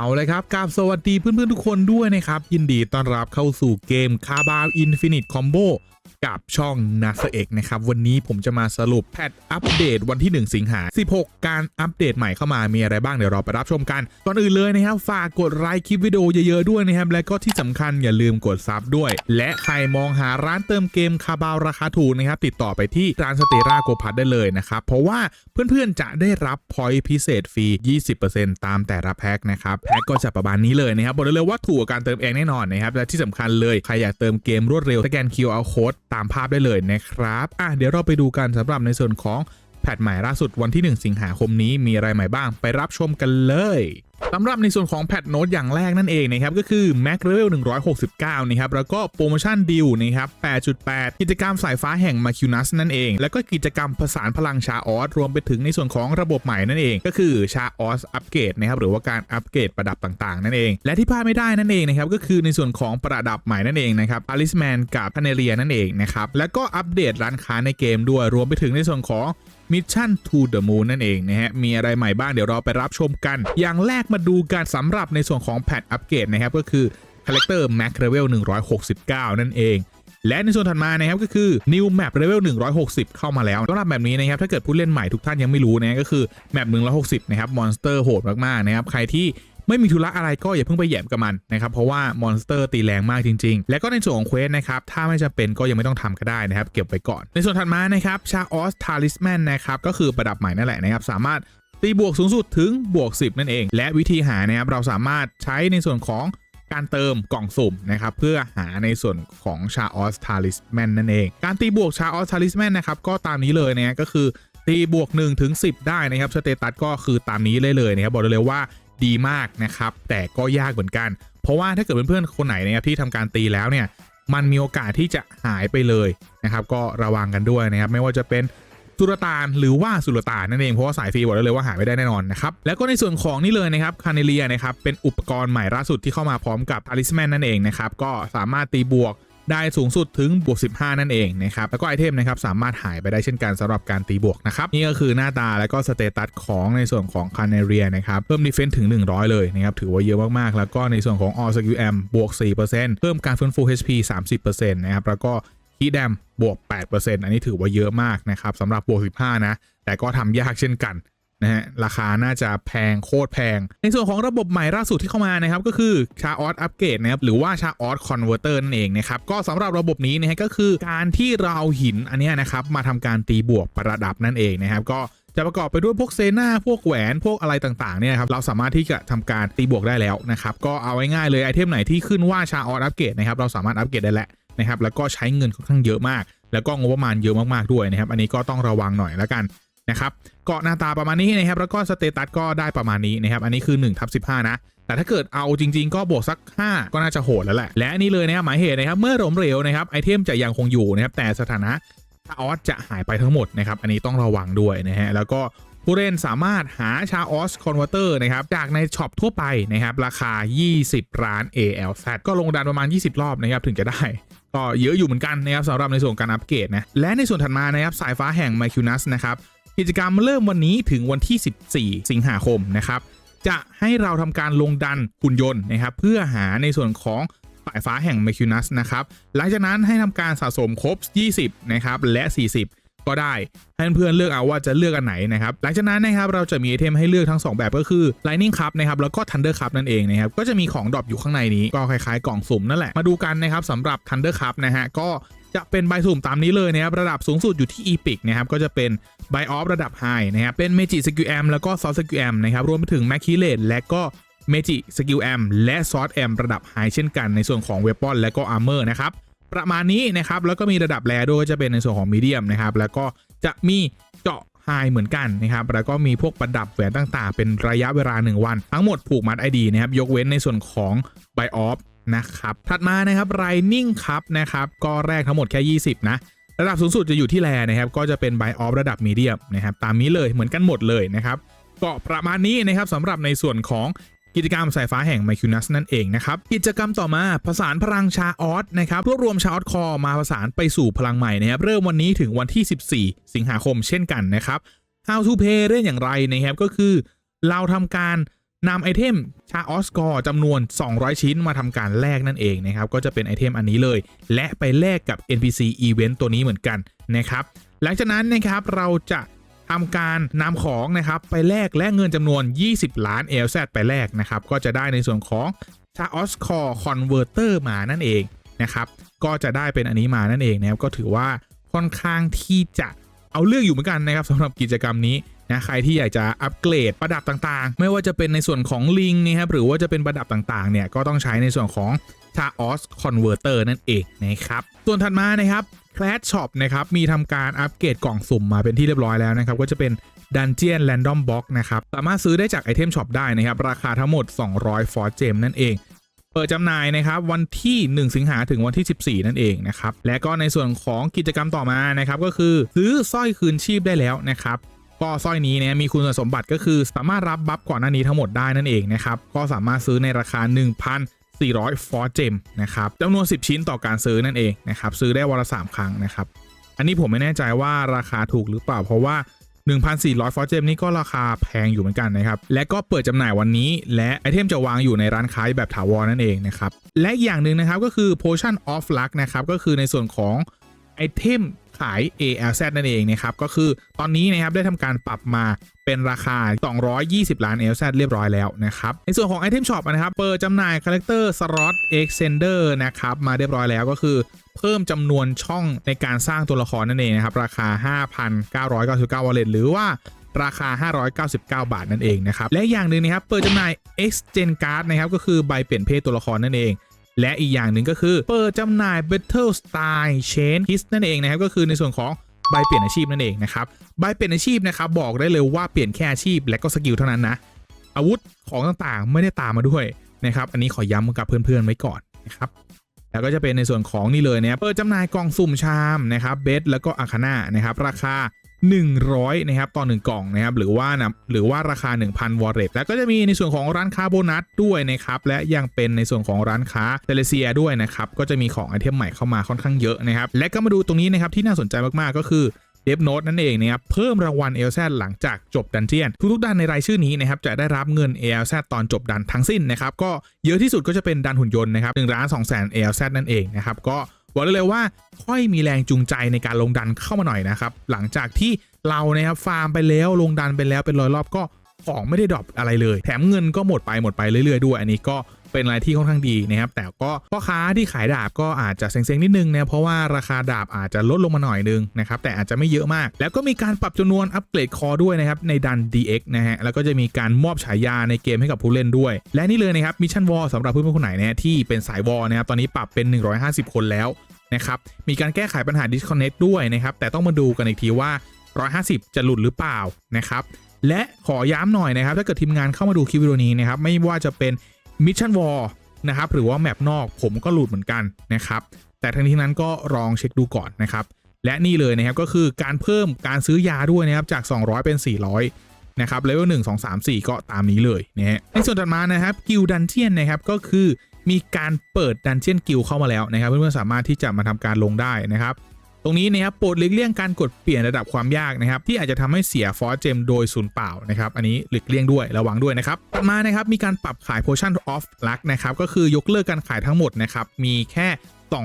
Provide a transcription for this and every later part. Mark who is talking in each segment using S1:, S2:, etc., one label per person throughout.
S1: เอาเลยครับกราบสวัสดีเพื่อนๆทุกคนด้วยนะครับ ยินดีต้อนรับเข้าสู่เกมคาบาวอินฟินิตคอมโบกับช่องนัสเอกนะครับ วันนี้ผมจะมาสรุปแพทอัปเดตวันที่ 1 สิงหา 16 การอัปเดตใหม่เข้ามามีอะไรบ้างเดี๋ยวเราไปรับชมกัน ก่อนอื่นเลยนะครับ ฝากกดไลค์คลิปวิดีโอเยอะๆด้วยนะครับ และก็ที่สำคัญอย่าลืมกดซับด้วย และใครมองหาร้านเติมเกมคาบาวราคาถูกนะครับ ติดต่อไปที่ร้านสเตราโกพัทได้เลยนะครับ เพราะว่าเพื่อนๆจะได้รับพอยต์พิเศษฟรี 20%ตามแต่ละแพ็คนะครับแพคก็จะประมาณนี้เลยนะครับบอกได้เลยว่าถูกกว่าการเติมเองแน่นอนนะครับและที่สำคัญเลยใครอยากเติมเกมรวดเร็วสแกน QR code ตามภาพได้เลยนะครับอะเดี๋ยวเราไปดูกันสำหรับในส่วนของ แพทใหม่ล่าสุดวันที่ 1 สิงหาคมนี้มีอะไรใหม่บ้างไปรับชมกันเลยสำหรับในส่วนของแพทโน้ตอย่างแรกนั่นเองนะครับก็คือ Mac Level 169 นะครับแล้วก็โปรโมชั่นดีลนะครับ 8.8 กิจกรรมสายฟ้าแห่ง m a c u n u s นั่นเอง แล้วก็กิจกรรมผสานพลังชาออสรวมไปถึงในส่วนของระบบใหม่นั่นเอง ก็คือชาออสอัปเกรดนะครับหรือว่าการอัปเกรดประดับต่างๆ นั่นเอง และที่พลาดไม่ได้นั่นเองนะครับก็คือในส่วนของประดับใหม่นั่นเองนะครับอลิสแมนกับพาเนเรียนั่นเองนะครับแล้วก็อัปเดตร้านค้าในเกมด้วยรวมไปถึงในส่วนของ Mission to the Moon นั่นเองนะฮะ มีอะไรใหม่บ้างเดี๋ยวเราไปรับชมกัน อย่างแรกมาดูการสำหรับในส่วนของแพทอัปเกรดนะครับ ก็คือคาแรคเตอร์ Max Level 169 นั่นเองและในส่วนถัดมานะครับก็คือ New Map Level 160 เข้ามาแล้วสำหรับแบบนี้นะครับถ้าเกิดผู้เล่นใหม่ทุกท่านยังไม่รู้นะก็คือแมป160 นะครับมอนสเตอร์โหดมากๆนะครับใครที่ไม่มีธุระอะไรก็อย่าเพิ่งไปแหยมกับมันนะครับเพราะว่ามอนสเตอร์ตีแรงมากจริง ๆ และก็ในส่วนของเควสนะครับถ้าไม่จำเป็นก็ยังไม่ต้องทำก็ได้นะครับเก็บไว้ก่อน ในส่วนถัดมานะครับชาออสทาริสแมนนะครับก็คือประดับใหม่นั่นแหละนะครับสามารถตีบวกสูงสุดถึงบวก 10 นั่นเอง และวิธีหานะครับเราสามารถใช้ในส่วนของการเติมกล่องสุ่มนะครับเพื่อหาในส่วนของชาออสทาริสแมนนั่นเอง การตีบวกชาออสทาริสแมนนะครับก็ตามนี้เลยนะก็คือตีบวก1ถึง10 ได้นะครับสเตตัสก็คือตามนี้เลยเลยนะครับบอกเลยว่า ดีมากนะครับ แต่ก็ยากเหมือนกัน เพราะว่าถ้าเกิดเพื่อนๆคนไหนนะครับที่ทำการตีแล้วเนี่ยมันมีโอกาสที่จะหายไปเลยนะครับ ก็ระวังกันด้วยนะครับ ไม่ว่าจะเป็นสุลต่านหรือว่าสุลต่านนั่นเองเพราะว่าสายฟรีบอกได้เลยว่าหายไม่ได้แน่นอนนะครับแล้วก็ในส่วนของนี่เลยนะครับคาเนเลียนะครับเป็นอุปกรณ์ใหม่ล่าสุดที่เข้ามาพร้อมกับอลิสแมนนั่นเองนะครับก็สามารถตีบวก ได้สูงสุดถึงบวก 15 นั่นเองนะครับ แล้วก็ไอเทมนะครับสามารถหายไปได้เช่นกันสำหรับการตีบวกนะครับ นี่ก็คือหน้าตาแล้วก็สเตตัสของในส่วนของคาเนเลียนะครับเพิ่มดีเฟนส์ถึง 100 เลยนะครับถือว่าเยอะมากๆ แล้วก็ในส่วนของ all skill am บวก 4%เพิ่มการฟื้นฟู HP 30%นะครับแล้วก็ฮีแดมบวก 8%อันนี้ถือว่าเยอะมากนะครับสำหรับบวก 15 นะ แต่ก็ทำยากเช่นกัน นะฮะราคาน่าจะแพงโคตรแพง ในส่วนของระบบใหม่ล่าสุดที่เข้ามานะครับก็คือชาออสอัปเกรดนะครับหรือว่าชาออสคอนเวอร์เตอร์นั่นเองนะครับก็สำหรับระบบนี้นะฮะก็คือการที่เราเอาหินอันนี้นะครับมาทำการตีบวกประดับนั่นเองนะครับก็จะประกอบไปด้วยพวกเซน่าพวกแหวน พวกอะไรต่างๆเนี่ยครับเราสามารถที่จะทำการตีบวกได้แล้วนะครับก็เอาง่ายๆเลยไอเทมไหนที่ขึ้นว่าชาออสอัปเกรดนะครับเราสามารถอัปเกรดได้แล้วนะครับแล้วก็ใช้เงินค่อนข้างเยอะมาก แล้วก็งบประมาณเยอะมากๆด้วยนะครับอันนี้ก็ต้องระวังหน่อยแล้วกัน นะครับเกาะหน้าตาประมาณนี้นะครับแล้วก็สเตตัสก็ได้ประมาณนี้นะครับอันนี้คือ1ทับ15 นะ แต่ถ้าเกิดเอาจริง ๆ ก็บวกสัก 5 ก็น่าจะโหดแล้วแหละ และอันนี้เลยนะครับหมายเหตุนะครับเมื่อหลมเหลวนะครับไอเทมจะยังคงอยู่นะครับแต่สถานะชาออสจะหายไปทั้งหมดนะครับอันนี้ต้องระวังด้วยนะฮะแล้วก็ผู้เล่นสามารถหาชาออสคอนเวอร์เตอร์นะครับจากในช็อปทั่วไปนะครับราคา 20ล้าน ALZ ก็ลงดันประมาณ 20 รอบนะครับถึงจะได้ ก็เยอะอยู่เหมือนกันนะครับสำหรับในส่วนการอัปเกรดนะและในส่วนถัดมานะครับสายฟ้าแห่ง m y c u n u s นะครับ กิจกรรมเริ่มวันนี้ถึงวันที่ 14 สิงหาคมนะครับจะให้เราทำการลงดันหุ่นยนต์นะครับเพื่อหาในส่วนของสายฟ้าแห่ง m e c u n u s นะครับหลังจากนั้นให้ทำการสะสมครบ 20 นะครับ และ 40 ก็ได้ให้เพื่อนเลือกเอาว่าจะเลือกอันไหนนะครับหลังจากนั้นนะครับเราจะมีไอเทมให้เลือกทั้ง 2 แบบก็คือ Lightning Cup นะครับแล้วก็ Thunder Cup นั่นเองนะครับก็จะมีของดรอปอยู่ข้างในนี้ก็คล้ายๆ กล่องสุ่มนั่นแหละมาดูกันนะครับสำหรับ Thunder Cup นะฮะก็ จะเป็นใบสุ่มตามนี้เลยนะครับระดับสูงสุดอยู่ที่ Epic นะครับก็จะเป็นไบออฟระดับ High นะครับเป็น Magic Skill Am แล้วก็ Soft Skill M นะครับรวมไปถึง m a c i l a t e และก็ Magic Skill Am และ Sword Am ระดับ High เช่นกันในส่วนของ Weapon และก็ Armor นะครับประมาณนี้นะครับแล้วก็มีระดับแรด้วยจะเป็นในส่วนของ Medium นะครับแล้วก็จะมีเจาะ High เหมือนกันนะครับแล้วก็มีพวกประดับแหวนต่างๆ เป็นระยะเวลา 1 วัน ทั้งหมดผูกมัด ID นะครับยกเว้นในส่วนของ Buy Off นะครับถัดมานะครับ Lightning Cup นะครับก็แรกทั้งหมดแค่ 20 นะ ระดับสูงสุดจะอยู่ที่แลนะครับ ก็จะเป็น Buy Off ระดับ Medium นะครับตามนี้เลยเหมือนกันหมดเลยนะครับก็ประมาณนี้นะครับสำหรับในส่วนของกิจกรรมสายฟ้าแห่งไมคิวนัสนั่นเองนะครับ กิจกรรมต่อมาผสานพลังชาออสนะครับรวบรวมชาออสคอมาผสานไปสู่พลังใหม่นะครับเริ่มวันนี้ถึงวันที่ 14 สิงหาคมเช่นกันนะครับ How to play เล่นอย่างไรนะครับก็คือ เราทำการ นำไอเทมชาออสกอร์จำนวน 200 ชิ้นมาทำการแลกนั่นเองนะครับ ก็จะเป็นไอเทมอันนี้เลย และไปแลกกับ NPC Event ตัวนี้เหมือนกันนะครับ หลังจากนั้นนะครับเราจะทำการนำของนะครับไปแลกและเงินจำนวน 20 ล้าน LZ ไปแลกนะครับ ก็จะได้ในส่วนของชาออสคอร์คอนเวอร์เตอร์มานั่นเองนะครับ ก็จะได้เป็นอันนี้มานั่นเองนะครับก็ถือว่าค่อนข้างที่จะ เอาเรื่องอยู่เหมือนกันนะครับสำหรับกิจกรรมนี้นะใครที่อยากจะอัปเกรดประดับต่างๆ ไม่ว่าจะเป็นในส่วนของลิงนะครับหรือว่าจะเป็นประดับต่างๆเนี่ยก็ต้องใช้ในส่วนของชาออสคอนเวอร์เตอร์นั่นเองนะครับส่วนถัดมานะครับ Clash Shop นะครับมีทำการอัปเกรดกล่องสุ่มมาเป็นที่เรียบร้อยแล้วนะครับก็จะเป็น Dungeon Random Box นะครับสามารถซื้อได้จากไอเทมช็อปได้นะครับราคาทั้งหมด 200 ฟอร์เจมนั่นเอง เปิดจำหน่ายนะครับวันที่ 1 สิงหาถึงวันที่ 14 นั่นเองนะครับและก็ในส่วนของกิจกรรมต่อมานะครับก็คือซื้อสร้อยคืนชีพได้แล้วนะครับก็สร้อยนี้เนี่ยมีคุณสมบัติก็คือสามารถรับบัฟก่อนหน้านี้ทั้งหมดได้นั่นเองนะครับก็สามารถซื้อในราคา 1,400 ฟอร์เจมนะครับจำนวน 10 ชิ้นต่อการซื้อนั่นเองนะครับซื้อได้วันละ3ครั้งนะครับอันนี้ผมไม่แน่ใจว่าราคาถูกหรือเปล่าเพราะว่า 1,400ฟอร์เจมนี่ก็ราคาแพงอยู่เหมือนกันนะครับ และก็เปิดจำหน่ายวันนี้ และไอเทมจะวางอยู่ในร้านค้าแบบถาวรนั่นเองนะครับ และอีกอย่างหนึ่งนะครับก็คือ Potion of Luck นะครับก็คือในส่วนของไอเทม ขาย ALZ นั่นเองนะครับก็คือตอนนี้นะครับได้ทำการปรับมาเป็นราคา 220 ล้าน LZ เรียบร้อยแล้วนะครับในส่วนของไอเทมช็อปนะครับเปิดจำหน่ายคาแรคเตอร์ Slot Extender นะครับมาเรียบร้อยแล้วก็คือเพิ่มจำนวนช่องในการสร้างตัวละครนั่นเองนะครับราคา 5,999วอลเล็ตหรือว่าราคา 599 บาทนั่นเองนะครับ และอย่างหนึ่งนะครับ เปิดจำหน่าย Exchange Card นะครับ ก็คือใบเปลี่ยนเพศตัวละครนั่นเอง และอีกอย่างหนึ่งก็คือเปิดจำหน่าย Battle Style Change His นั่นเองนะครับ ก็คือในส่วนของใบเปลี่ยนอาชีพนั่นเองนะครับใบเปลี่ยนอาชีพนะครับบอกได้เลยว่าเปลี่ยนแค่อาชีพและก็สกิลเท่านั้นนะอาวุธของต่างๆ ไม่ได้ตามมาด้วยนะครับอันนี้ขอย้ำกับเพื่อนๆไว้ก่อนนะครับแล้วก็จะเป็นในส่วนของนี่เลยเนะครับเปิดจำหน่ายกล่องสุ่มชามนะครับเบสแล้วก็อาคาน่านะครับราคา 100นะครับต่อ1กล่องนะครับหรือว่านะหรือว่าราคา 1,000 วอลเล็ตแล้วก็จะมีในส่วนของร้านค้าโบนัสด้วยนะครับและยังเป็นในส่วนของร้านค้าเทเลเซียด้วยนะครับก็จะมีของไอเทมใหม่เข้ามาค่อนข้างเยอะนะครับและก็มาดูตรงนี้นะครับที่น่าสนใจมากๆก็คือเดฟโน e นั่นเองนะครับเพิ่มรางวัลเอลแซหลังจากจบดันเจียน ทุกๆดันในรายชื่อนี้นะครับจะได้รับเงินเอลแซตอนจบดันทั้งสิ้นนะครับก็เยอะที่สุดก็จะเป็นดันหุ่นยนต์นะครับหนึ่งล้านสองแสนเอลแซนั่นเองนะครับก็ บอกได้เลยว่าค่อยมีแรงจูงใจในการลงดันเข้ามาหน่อยนะครับ หลังจากที่เรานะครับฟาร์มไปแล้วลงดันไปแล้วเป็นร้อยรอบก็ของไม่ได้ดรอปอะไรเลย แถมเงินก็หมดไปหมดไปเรื่อยๆด้วย อันนี้ก็ เป็นอะไรที่ค่อนข้างดีนะครับแต่ก็พ่อค้าที่ขายดาบก็อาจจะเซ็งๆนิดนึงนะเพราะว่าราคาดาบอาจจะลดลงมาหน่อยนึงนะครับแต่อาจจะไม่เยอะมาก แล้วก็มีการปรับจำนวนอัปเกรดคอด้วยนะครับในดัน DX นะฮะแล้วก็จะมีการมอบฉายาในเกมให้กับผู้เล่นด้วย และนี่เลยนะครับมิชชั่นวอลสำหรับเพื่อนๆคนไหนนี่ยที่เป็นสายวอลนะครับตอนนี้ปรับเป็น 150 คนแล้วนะครับมีการแก้ไขปัญหา disconnect ด้วยนะครับแต่ต้องมาดูกันอีกทีว่า 150 จะหลุดหรือเปล่านะครับและขอย้ำหน่อยนะครับ ถ้าเกิดทีมงานเข้ามาดูคลิปวิดีโอนี้นะครับ ไม่ว่าจะเป็น มิชชั่นวอลนะครับหรือว่าแมปนอกผมก็หลุดเหมือนกันนะครับแต่ทั้งนี้นั้นก็ลองเช็คดูก่อนนะครับและนี่เลยนะครับก็คือการเพิ่มการซื้อยาด้วยนะครับจาก 200 เป็น 400นะครับเลเวล1 2 3 4 ก็ตามนี้เลยนะฮะในส่วนถัดมานะครับกิลดันเจียนนะครับก็คือมีการเปิดดันเจียนกิลเข้ามาแล้วนะครับเพื่อนๆสามารถที่จะมาทำการลงได้นะครับ ตรงนี้นะครับโปรดหลีกเลี่ยงการกดเปลี่ยนระดับความยากนะครับที่อาจจะทำให้เสียฟอสเจมโดยศูนย์เปล่านะครับอันนี้หลีกเลี่ยงด้วยระวังด้วยนะครับต่อมานะครับมีการปรับขาย Potion of Luck นะครับก็คือยกเลิกการขายทั้งหมดนะครับมีแค่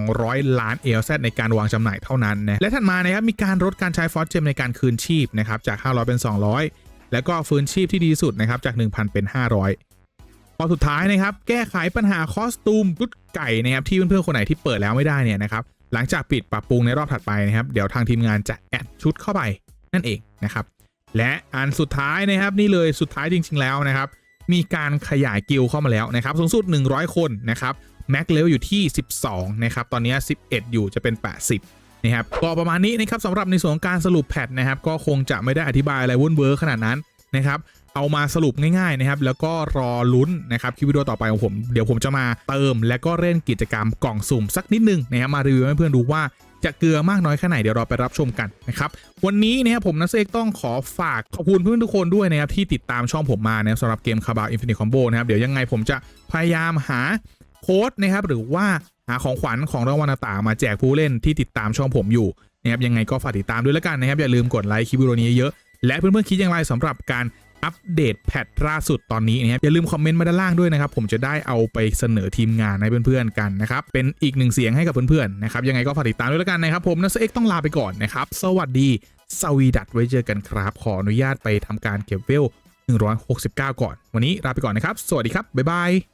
S1: 200 ล้าน LZ ในการวางจำหน่ายเท่านั้นนะและถัดมานะครับมีการลดการใช้ฟอสเจมในการคืนชีพนะครับจาก 500 เป็น 200 แล้วก็ฟื้นชีพที่ดีสุดนะครับจาก 1,000 เป็น 500พอสุดท้ายนะครับ แก้ไขปัญหาคอสตูมกุดไก่นะครับที่เพื่อนๆคนไหนที่เปิดแล้วไม่ได้เนี่ยนะครับ หลังจากปิดปรับปรุงในรอบถัดไปนะครับ เดี๋ยวทางทีมงานจะแอดชุดเข้าไปนั่นเองนะครับ และอันสุดท้ายนะครับนี่เลยสุดท้ายจริง ๆ แล้วนะครับ มีการขยายกิลด์เข้ามาแล้วนะครับสูงสุด 100 คนนะครับแม็กเลเวลอยู่ที่ 12 นะครับ ตอนนี้ 11 อยู่จะเป็น 80 นะครับ ก็ประมาณนี้นะครับสำหรับในส่วนของการสรุปแพทนะครับ ก็คงจะไม่ได้อธิบายอะไรวุ่นเวอร์ขนาดนั้น นะครับเอามาสรุปง่ายๆนะครับแล้วก็รอลุ้นนะครับคลิปวิดีโอต่อไปของผม เดี๋ยวผมจะมาเติม และก็เล่นกิจกรรมกล่องสุ่มสักนิดนึงนะครับมารีวิวให้เพื่อนดูว่าจะเกลือมากน้อยแค่ไหนเดี๋ยวเราไปรับชมกันนะครับวันนี้นะครับผมนัทเอกต้องขอฝากขอบคุณเพื่อนทุกคนด้วยนะครับที่ติดตามช่องผมมานะครับสำหรับเกมคาบาอินฟินิตคอมโบนะครับเดี๋ยวยังไงผมจะพยายามหาโค้ดนะครับหรือว่าหาของขวัญของรางวัลต่างๆมาแจกผู้เล่นที่ติดตามช่องผมอยู่นะครับยังไงก็ฝากติดตามด้วยแล้วกันนะครับอย่าลืมกดไลค์คลิปวิดีโอนี้เยอะ และเพื่อนๆคิดอย่างไรสำหรับการอัปเดตแพทล่าสุดตอนนี้นะครับอย่าลืมคอมเมนต์มาด้านล่างด้วยนะครับ ผมจะได้เอาไปเสนอทีมงานให้เพื่อนๆกันนะครับ เป็นอีกหนึ่งเสียงให้กับเพื่อนๆนะครับ ยังไงก็ฝากติดตามด้วยแล้วกันนะครับ ผมนัสเอ็กต้องลาไปก่อนนะครับ สวัสดีสวีดัตไว้เจอกันครับ ขออนุญาตไปทำการเก็บเวล 169 ก่อน วันนี้ลาไปก่อนนะครับ สวัสดีครับบ๊ายบาย